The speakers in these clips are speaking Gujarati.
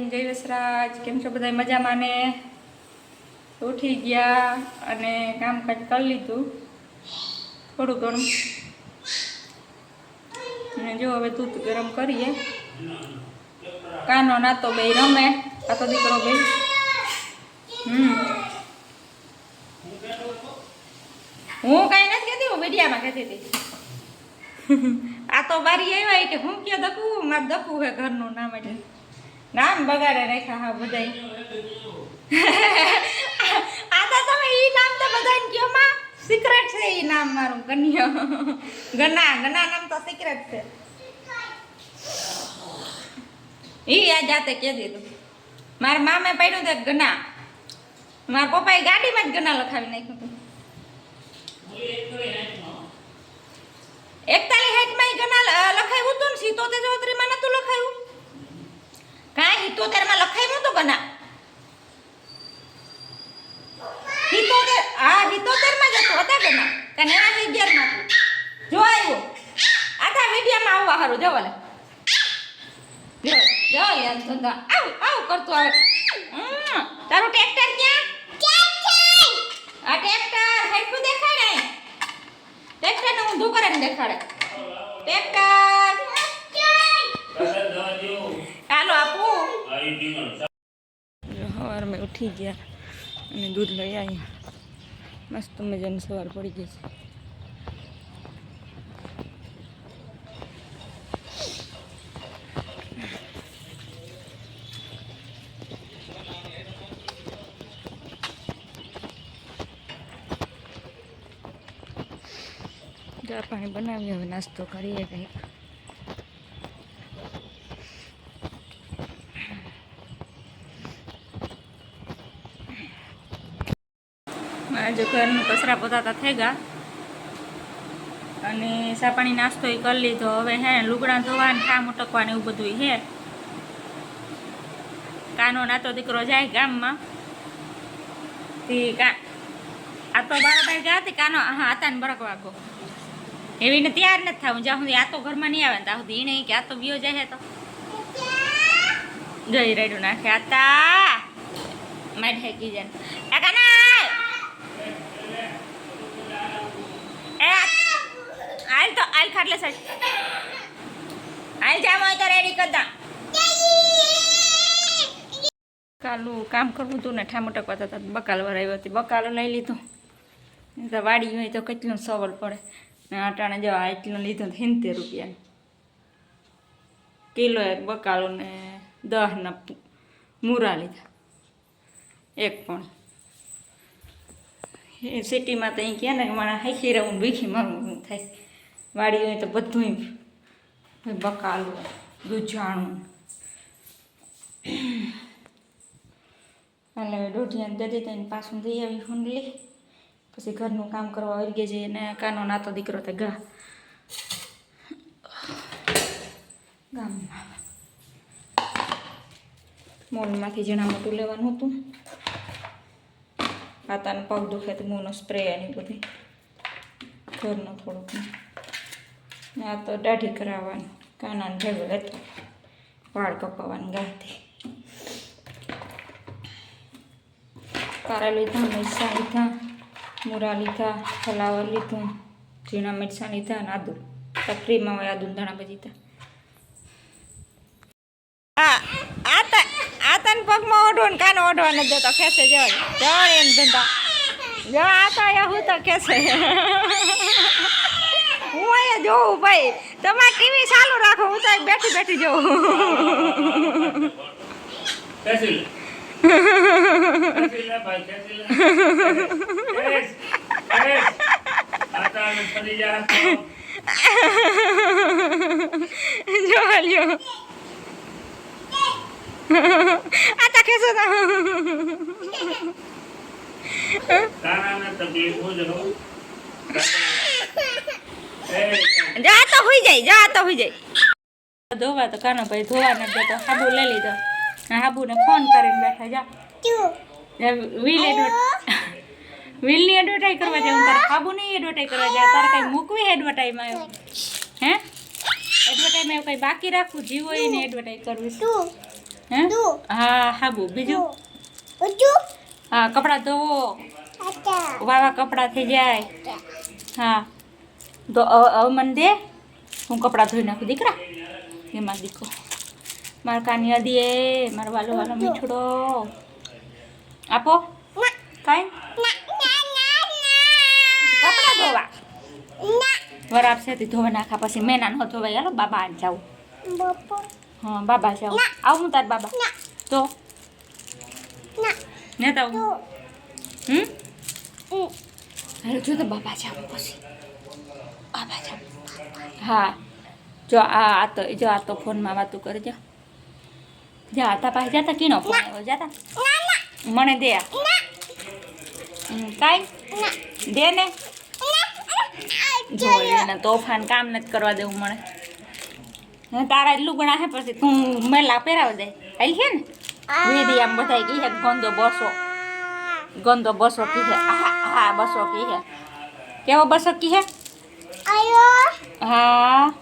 જય કેમ છો બધા મજામાં ને? ઉઠી ગયા અને કામકાજ કરી લીધું. થોડું ઘણું અને જો હવે દૂધ ગરમ કરીએ. કાનો નાતો બે રમે આ તો દીકરો બે હમ. હું કઈ નથી કહેતી, હું મીડિયામાં કહેતી હતી. આ તો બારી આવ્યા કે હું કે દકુ મારે દકુ હે ઘરનું નામ એટલે નામ બગાડે રાખ્યા હા બધાય. આ તો તમે ઈ નામ તો બધાને કયો માં. સિક્રેટ છે ઈ નામ મારું કન્યા ગના ગના નામ તો સિક્રેટ છે. ઈ આ જાતે કહી દીધું. મારા મામે પડ્યું તે ગના. મારા પપ્પાએ ગાડીમાં જ ગના લખાવી નાખ્યું હતું. એકતાલી હેઠમાં ગના લખાયું હતું ને સિત્તોતેર ચોત્રીમાં નતું લખાયું? કાંઈ સિત્તોતેરમાં લખાયું હતું કના સિત્તોતેર હા સિત્તોતેરમાં જ હતું, હતા ગના કારણ એના અગિયારમાં હતું જો આવ્યું. આખા મીડિયામાં આવવા હારું જવો લે જો જો ધંધા આવ આવ કરતો આવે. તારું ટ્રેક્ટર ક્યાં? આ ટ્રેક્ટર હાઈકું દેખાડે ટ્રેક્ટર ને ઊંધું કરીને દેખાડે. ટ્રેક્ટર. હાલો આપું. સવારમાં ઉઠી ગયા અને દૂધ લઈ આવ્યા મસ્ત મજાની સવાર પડી ગઈ છે. ચા પાણી બનાવીએ, હવે નાસ્તો કરીએ કંઈક. જો ઘરનું કચરા પોતાતા થઈ ગયા. અને સાપાણી નાસ્તો એ કરી લીધો. હવે હે, લુગડા ધોવાનું કામ ઉટકવાનું એવું બધું હે. કાનો નાતો દીકરો જાય ગામમાં. તે કા આ તો બારોબાર ગયા હતી, કાનો હા હતા ને બરક વાગો. એવી ને તૈયાર નથી થવું. જ્યાં સુધી આ તો ઘરમાં નહીં આવે ને ત્યાં સુધી એને કે આ તો બીયો જાય તો. જઈ રેડું નાખે. આતા! મારી હેકી જાય કાકા કાના આલ તો આલ ખાટલે સાઈડ. આલ જામ હોય તો રેડી કરતા. કાલું કામ કરવું હતું ને ઠામટક વાતા હતા, બકાલ વરાવી હતી, બકાલો લઈ લીધું. તો વાડી હોય તો કેટલું સવલ પડે. ને આટાણે જો આ એટલું લીધું સિત્તેર રૂપિયાનું. કિલો એક બકાલો ને દહના મૂરા લીધા. એક પણ. સિટીમાં તો અહીં કહે ને મારા હાઈખી રહું ભીખી મારું થાય. વાડી હોય તો બધું બકાલું દૂધાણું એટલે દોઢિયાને દે દીધા ને પાછું દઈ આવી હુંડલી. પછી ઘરનું કામ કરવા વર્ગે જઈએ ને કાનો નાતો દીકરો તે ગા. ગામમાં. મોલમાંથી જણા મોટું લેવાનું હતું. હાથાને પગ દુખે તો મોનો સ્પ્રે અને બધી ઘરનું થોડુંક આ તો દાઢી કરાવવાનું, કાનાને ભેગો લેતો વાળ કપાવવાની ગાયથી કારા લીધા, મરચાં લીધા, મૂરા લીધા, ફલાવર લીધું, ઝીણા મરચાં લીધા અને આદુ. તો હોય આદુ ધાણા બજીતા આ આ તા, આ પગમાં ઓઢો ને કાનો ઓઢવા નથી દેતો ખેસે જવાય. જવાય એમ ધંધા. જો આ તો અહીંયા હું તો ખેસે હું અહીંયા જોઉં ભાઈ. તમારે ટીવી ચાલુ રાખો હું તો બેઠી બેઠી જોઉં. જો આતા કેસો તા. તકલીફ જા તો હોઈ જાય જા તો હોઈ જાય. ધોવા તો કાનો ભાઈ ધોવા ન તો હાબુ લઈ લીધો. હાબુને ફોન કરીને બેઠા જા. વ્હીલ એડવર્ટ વીલની એડવર્ટાઈઝ કરવા જાય હું તારે હાબુની એડવર્ટાઈ કરવા જાય તારે કઈ મૂકવી એડવર્ટાઈમાં આવ્યો હે? એડવર્ટાઈમાં એવું કઈ બાકી રાખવું? જીવો એને એડવર્ટાઈઝ કરવી. હે? હા હાબુ બીજું? હા કપડાં ધોવો. વાવા કપડાં થઈ જાય. હા. તો હવે મને દે હું કપડાં ધોઈ નાખું દીકરા એમાં દીકો મારા કાનિયા દે મારો વાલો વાલો મીઠડો આપો કાંઈ કપડાં ધોવા વર આપશે તે ધોવા નાખા પછી મેના નો ધોવાય હાલો બાબા આજ જાઉં હા બાબા જાઉં આવું હું તાર બાબા તો ને તો હમ હાલો જો તો બાબા જાઉં પછી હા. જો આ આ તો, જો આ તો ફોનમાં વાતું કરે જો તા પાસે જાતા કીનો ફોન આવ્યો જાતા મને દે. કાંઈ? દે ને? એને તોફાન કામ નથી કરવા દેવું મને. હું તારા એટલું ગણા હે, પછી તું મેલા પહેરાવ દે. હાલ છે ને? વેદી આમ બધાય કહે ગંદો બસો. ગંદો બસો કહે હા હા બસો કહે કેવો બસો કહે? હા.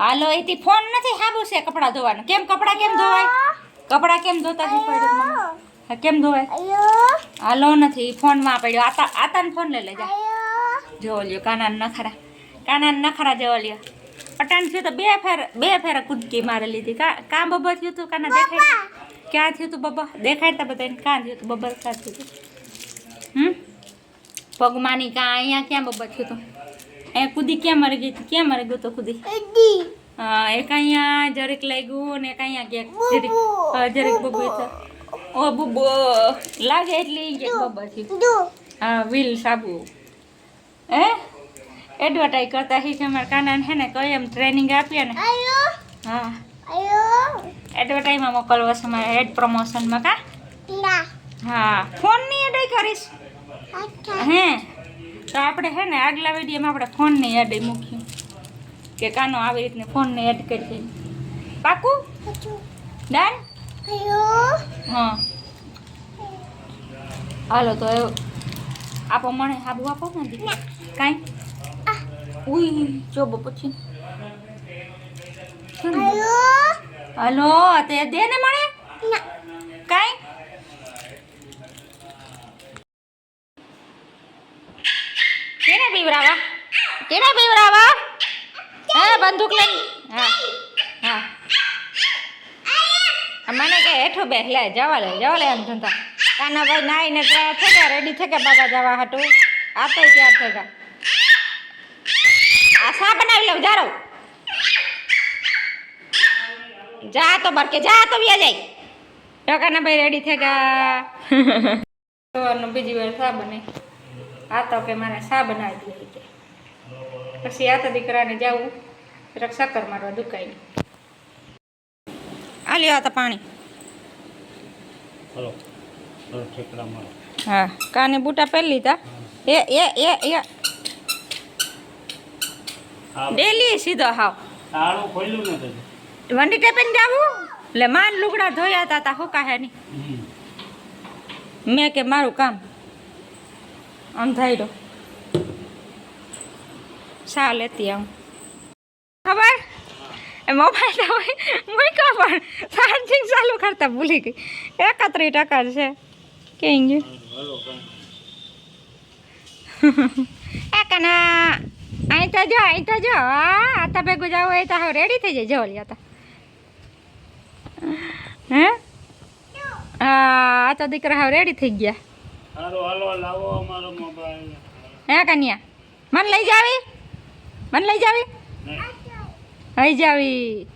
હાલો એથી ફોન નથી હાબુ છે કપડાં ધોવાનું. કેમ કપડાં કેમ ધોવાય? કપડાં કેમ ધોતા શીખવાડ્યું કેમ ધોવાય? હાલો નથી ફોનમાં પડ્યો. આતા આતાને ફોન લઈ લેજા. જોવો લ્યો કાના નખરા. કાના નખરા જોવો લ્યો. અટાણ થયું તો બે ફેર બે ફેર કૂદકી મારી લીધી. કા કાં બબર થયું તું? કાના દેખાય? ક્યાં થયું તું બબર દેખાડતા બધાને કાં થયું તું? બબર ક્યાં થયું તું? હમ? પગમાની કાં અહીંયા ક્યાં બબર થયું તું? અહીંયા કૂદી ક્યાં મરી ગઈ હતી ક્યાં મરી ગયું તો કૂદી હા એક અહીંયા જરીક લાગ્યું ને એક અહીંયા ક્યાંક જરીક હા, જરીક બબુ છે ઓ બબુ લાગે એટલી ક્યાંક બબર થયું હા વિલ સાબુ હે એડવર્ટાઈઝ કરતા શીખે અમારા કાનાને હે ને કઈ એમ ટ્રેનિંગ આપીએ ને હા એડવર્ટાઈઝમાં મોકલવો છે મારે એડ પ્રમોશનમાં કા હા ફોનની એડ કરીશ હે તો આપણે હે ને આગલા વિડીયોમાં આપણે ફોનને એડ મૂક્યું કે કાનો આવી રીતને ફોનને એડ કરી પાકું? ડન? હા. હાલો તો આપો મને હાબુ આપો ને દીકરા. કાંઈ? ઉઈ જો પછી હાલો તે દે ને મને? કાંઈ? કેને પીવરાવા? કેને પીવરાવા? હે, બંદૂક લઈ હા. હા. મને કે હેઠો બે, લે, જવા લે જવા લે એમ ધંધા. કાના ભાઈ નાઈને તૈયાર થઈ ગયા રેડી થઈ ગયા બાબા જવા હાટું? આ તો તૈયાર થઈ ગયા. આ શા બનાવી લઉં, જારો. જા તો બરકે જા તો વ્યા જાય. ટકાના ભાઈ રેડી થઈ ગયા બીજી વાર શા બને. આ તો કે મારે શા બનાવી દે કે. પછી આ તો દીકરાને જવું રક્ષા કર મારવા દુકાઈ. આ લ્યો આ તો પાણી. હલો હા કાને બૂટા પહેરી લીધા? એ એ એ એ. ડેલી સીધો હાવ. તાળું ખોલ્યું નથી વંડી ટેપીને જાવું? એટલે માન લુગડા ધોયા હતા તા હુકા હે ની. મેં કે મારું કામ અંધાઈ શા લેતી આમ. ખબર? એ મોબાઈલ હોય મૂક્યો પણ ચાર્જિંગ ચાલુ કરતા ભૂલી ગઈ. એકત્રીસ ટકા છે. કેમ ગયું એ અહીં તો જો, અહીં તો જો. હા, આ તો ભેગું જાવ એ તો હવે રેડી થઈ જાય. જવલી હતા હે? હા, આ તો દીકરા હવે રેડી થઈ ગયા. હાલો હાલો લાવો અમારો મોબાઈલ. હે કન્યા? મને લઈ જાવી? મને લઈ જાવી? નહીં. જાવી.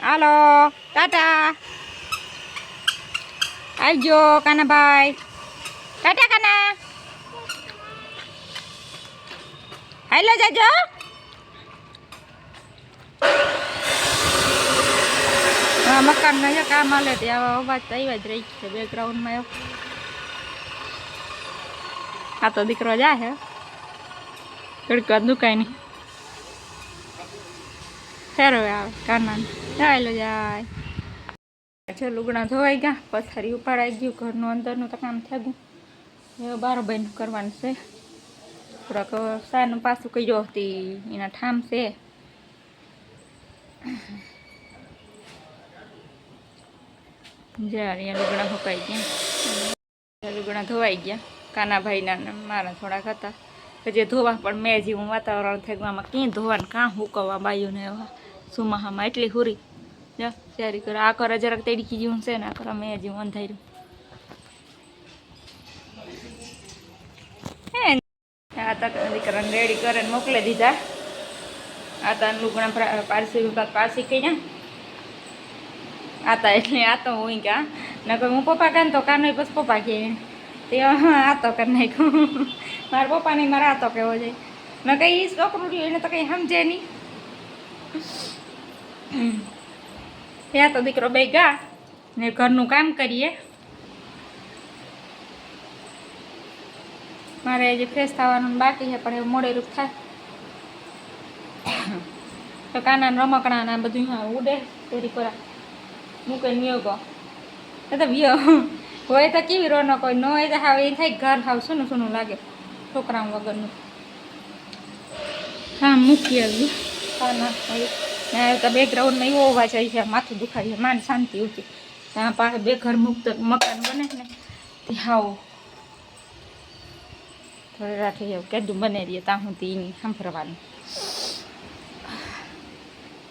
હાલો ટાટા. આવજો કાનાભાઈ. ટાટા કાના. હાલો જાજો. મકાન ના કામ હાલે ત્યાં આવા અવાજ તો આવ્યા જ રહી છે બેકગ્રાઉન્ડમાં એવો આ તો દીકરો જાય હે. ઘડીક વાર દુકાય નહીં ફેરવે આવે કાના ચાલો જાય. જો લુગડા ધોવાઈ ગયા, પથારી ઉપાડાઈ ગયું, ઘરનું અંદરનું તો કામ થઈ ગયું હવે બારો બહેન કરવાનું છે. થોડાક સાનું પાછું કહી હતી એના ઠામ છે. જ્યારે અહીંયા લુગડા ફોકાઈ ગયા. લુગડા ધોવાઈ ગયા. કાનાભાઈના ભાઈના મારા થોડાક હતા. પછી ધોવા પણ મેં જેવું વાતાવરણ થઈ ગયું આમાં ક્યાં ધોવાને, કાં હુકવવા બાયુને એવા. સુમાહામાં એટલી હુરી. જો, ત્યારે કરે. આ કરે જરાક તેડકી જેવું છે ને, આ કરે મેં જેવું અંધાર્યું. આ તક દીકરાને રેડી કરીને મોકલી દીધા. આ તાર લુગણા પારસી વિભાગ પારસી કહી જા આતા એટલે આ તો હું ક્યાં નકર હું પપ્પા કાન તો કાનો પછી પપ્પા કે. તે આ તો કરી નાખ્યું. મારા પપ્પાને મારા આ તો કેવો છે. મેં કઈ છોકરું રહ્યું એને તો કંઈ સમજે નહીં ત્યાં તો દીકરો બે ગા. ને ઘરનું કામ કરીએ. મારે હજી ફ્રેશ થવાનું બાકી છે, પણ એ મોડે રૂપ થાય. તો કાના રમકડા ના બધું ઉડે તેરી કોરા મૂકે ન્યો ગો એ તો વ્યો. હોય તો કેવી રોનક કોઈ, ન હોય તો હાવ એ થાય ઘર હાવ શું શું લાગે છોકરાઓ વગરનું. હા, મૂકી આવ્યું હા, ના તો બેકગ્રાઉન્ડમાં એવો અવાજ આવી છે માથું દુખાય છે, માન શાંતિ ઊંચી ત્યાં પાસે બે ઘર મુક્ત મકાન બને ને, તે હાવ થોડી રાખી કેદું બને રહીએ ત્યાં હું એની સાંભળવાનું.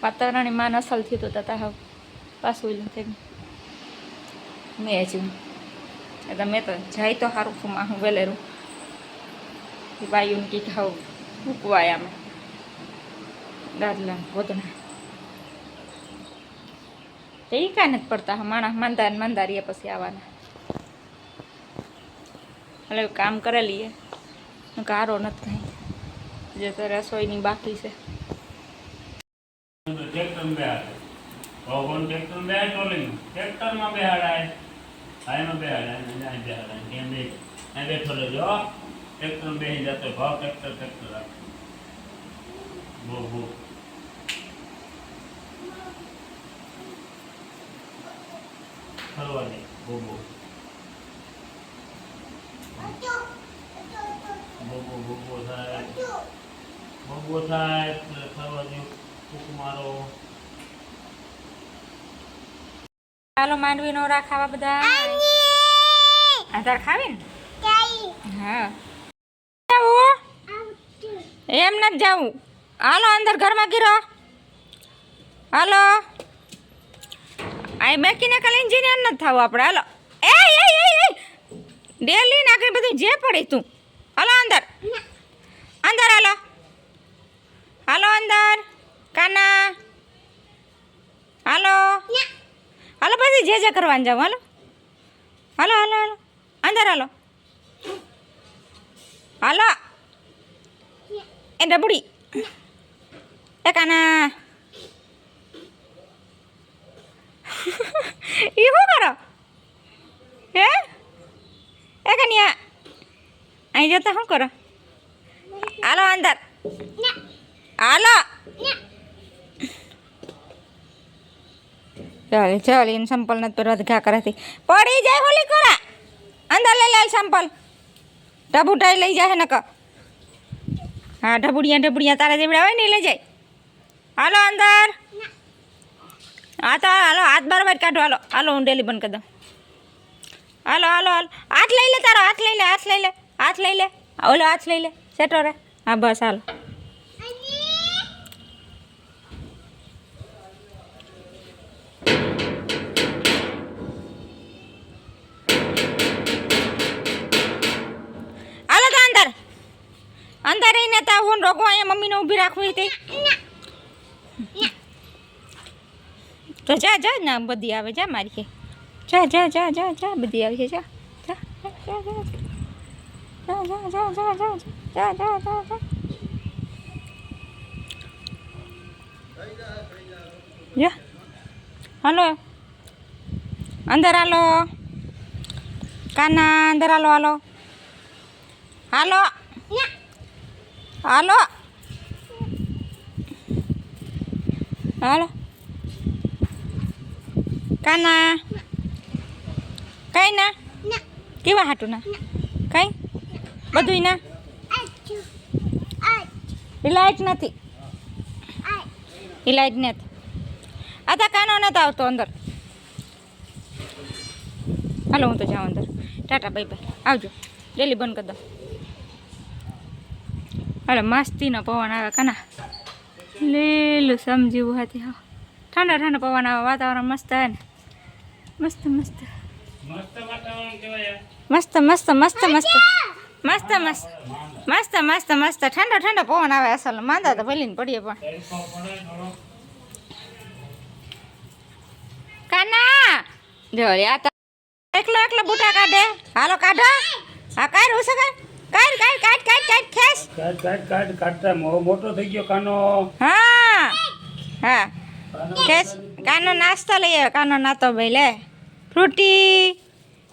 વાતાવરણ માન અસલ થયું તો તથા હાવ પાછું થઈ મેં હજુ એટલે મેં તો જાય તો સારું ફૂમાં હું વેલેરું બાયુને કીધા મૂકવાય આમાં. દાદલા વધના તો એ કાંઈ નથી પડતા માણસ માંદાર માંદારીએ પછી આવવાના. એટલે કામ કરેલી એ કારો નથી કાંઈ. જે તો રસોઈની બાકી છે. ભગવાન ટ્રેક્ટર બે ટ્રોલિંગ ટ્રેક્ટરમાં બેહાડાય. હાઈમાં બેહાડાય અને અહીં બેહાડાય કેમ બે. અહીં બેઠો રહેજો. ટ્રેક્ટર બેસી જતો ભાવ ટ્રેક્ટર ટ્રેક્ટર રાખો. બહુ બહુ ફરવા દે બહુ બહુ બહુ બહુ બહુ બહુ થાય બહુ બહુ થાય એટલે ફરવા દે ફૂંક મારો ચાલો માંડવી નો ખાવા બધા? આધાર ખાવી ને? હા. એમ નથી જાવું. હાલો અંદર ઘરમાં ગીરો. હાલો. આ મેકીને કાલે એન્જિનિયર નથી થવું આપણે. હાલો. એ એ એ એ! ડેલી નાખી બધું જે પડે તું. હાલો અંદર. અંદર હાલો. હાલો અંદર. કાના. હાલો. હાલો પછી જે જે કરવાનું જાવ હાલો. હાલો હાલો હાલો. અંદર હાલો. હાલો. એ ડબડી. એ કાના. એ શું કરો? હે? એ કન્યા. અહીં જતા શું કરો? હાલો અંદર. હાલો. ચાલે ચાલે, એને સંપલ નથી પહેરવા ઘા કરાતી પડી જાય હોલી કોરા. અંદર લઈ લે સંપલ ઢબુટાઈ લઈ જાય નક હા, ઢબુડિયા ઢબુડિયા તારા જેવડા હોય ને લઈ જાય. હાલો અંદર. હા, તો હાલો, હાથ બરાબર કાઢો, હાલો. હાલો, હું ડેલી બંધ કરી દઉં. હાલો હાલો હાલો. હાથ લઈ લે તારો, હાથ લઈ લે, હાથ લઈ લે, હાથ લઈ લે. ઓલો હાથ લઈ લે, સેટો રે. હા, બસ, હાલો તો અંદર અંદર રહીને ને હું રોગો અહીંયા મમ્મીને ઊભી રાખવી હતી તો જા જા ના બધી આવે જા મારી કે જા જા જા જા જા બધી આવી છે જા જા જા જા જા જા જા જા જા જા જા જા હાલો અંદર હાલો કાના અંદર હાલો હાલો હાલો હાલો. હાલો. કાના? કઈ ના? કેવા હાટું ના? કઈ? બધું ના? એ લાઈટ નથી. એ લાઈટ નથી. આ તા કાનો નથી આવતો અંદર. હાલો, હું તો જાઉં અંદર. ટાટા બાય બાય આવજો. ડેલી બંધ કરી દો હાલો, મસ્તીનો પવન આવે કાના? લીલું સમજીવું હતી હા. ઠંડા ઠંડા પવન આવે, વાતાવરણ મસ્ત આવે ને. મસ્ત મસ્ત. મસ્ત મસ્ત મસ્ત મસ્ત. મસ્ત મસ્ત. મસ્ત મસ્ત મસ્ત. ઠંડો ઠંડો પવન આવે અસલ. માંદા તો ભલીને પડીએ પણ. કાના? જો આ એકલો એકલો બુટા કાઢે. હાલો, કાઢો. હા કાઢ ઉસે કાઢ કાઢ કાટ કાટ કાટ કાટ ખેસ કાટ કાટ કાટ કાટતા મોટો થઈ ગયો કાનો. હા. હા. ખેસ કાનો નાસ્તો લઈ આવ્યો કાનો નાતો ભાઈ લે. ફ્રૂટી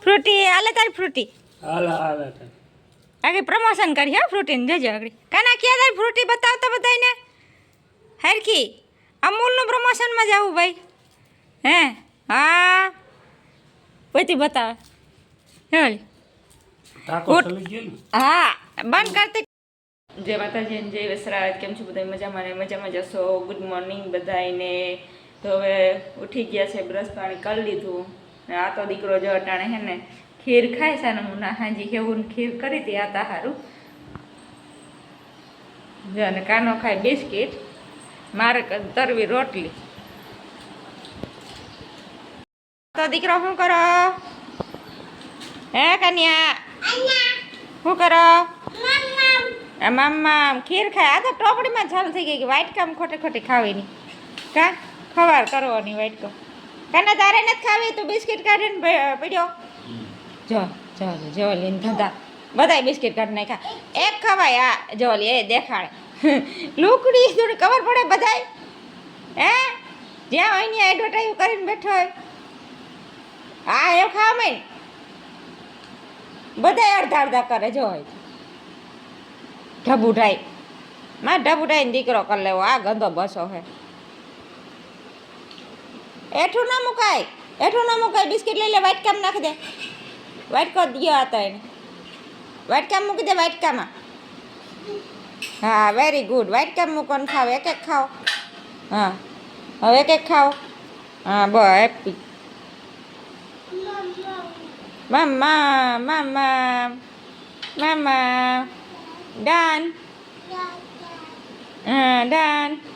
ફ્રૂટી હાલે તારી ફ્રૂટી. હાલ હાલ. આગળ પ્રમોશન કરી હો ફ્રૂટીને જોજો આગળ. કાના ક્યાં તારી ફ્રૂટી બતાવતો બધાને હરખી. અમૂલનું પ્રમોશનમાં જવું ભાઈ. હે? હા. પછી બતાવે. હે ઓલી. ટાંકો ગુડ. ચલી ગયો ને હા બંધ કરતી જય માતાજી જય વસરાજ. કેમ છો બધા મજામાં ને? મજામાં જશો ગુડ મોર્નિંગ બધાને તો હવે ઉઠી ગયા છે બ્રશ પાણી કરી લીધું. ને આ તો દીકરો જો અટાણે હે ને ખીર ખાય છે ને હું ના હાજી કેવું ખીર કરી હતી આ તા હારું જો અને કાનો ખાય બિસ્કીટ મારે તરવી રોટલી. તો દીકરો શું કરો? હે કન્યા? શું કરો? આ મામા ખીર ખાય. આ તો ટોપડીમાં ચાલુ થઈ ગઈ કે વાઈટ કામ ખોટે ખોટી ખાવીની. કા? ખવાર કરવાની વાઈટ કામ કાના તારે નથી ખાવી? તું બિસ્કિટ કાઢીને પીડ્યો પડ્યો? જો જો જો લઈને ધંધા. બધાય બિસ્કિટ કાઢી નાખ્યા. એક ખવાય આ જો એ દેખાડે. લુકડી થોડી ખબર પડે બધાય? હે? જ્યાં હોય ને એડવર્ટાઈઝ કરીને બેઠો હોય. હા એવું ખાવા માંડ? બધાય અડધા અડધા કરે જો હોય. ઢબુઢાઈ. માં ઢબુઢાઈને દીકરો કરી લેવો, આ ગંદો બસો હે. એઠું ના મુકાય એઠું ના મુકાય, બિસ્કિટ લઈ લે વાટકામ નાખી દે. વાટકો દિયો હતો એને. વાટકામ મૂકી દે વાટકામાં હા વેરી ગુડ વાટકામ મૂકો ને ખાવ, એક એક ખાઓ હા, હવે એક એક ખાઓ હા બ happy Mama, mama, mama. Dan. Dan. Uh, Dan. Ah,